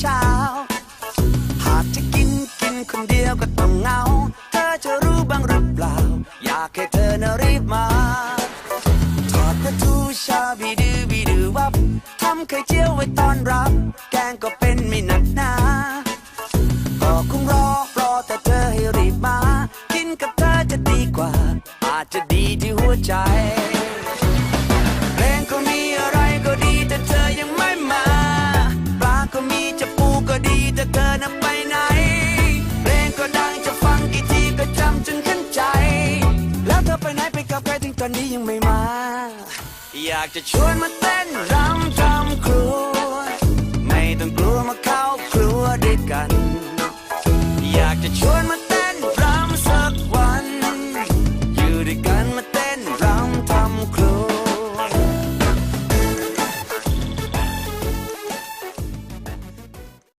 เช้า หากจะกินกินคนเดียวก็ต้องเหงา เธอจะรู้บ้างหรือเปล่า อยากให้เธอน่ะรีบมาทอดปลาทูชาบีดือบีดือวับทำไข่เจียวไว้ตอนรับ แกงก็เป็นไม่หนักหนาก็คงรอรอแต่เธอให้รีบมา กินกับเธอจะดีกว่า อาจจะดีที่หัวใจ ก็ดีแต่เธอนั้นไปไหน เพลงก็ดังจะฟังกี่ทีก็จำจนขึ้นใจ แล้วเธอไปไหนไปกับใครถึงตอนนี้ยังไม่มา อยากจะชวนมาเต้นรำทำครู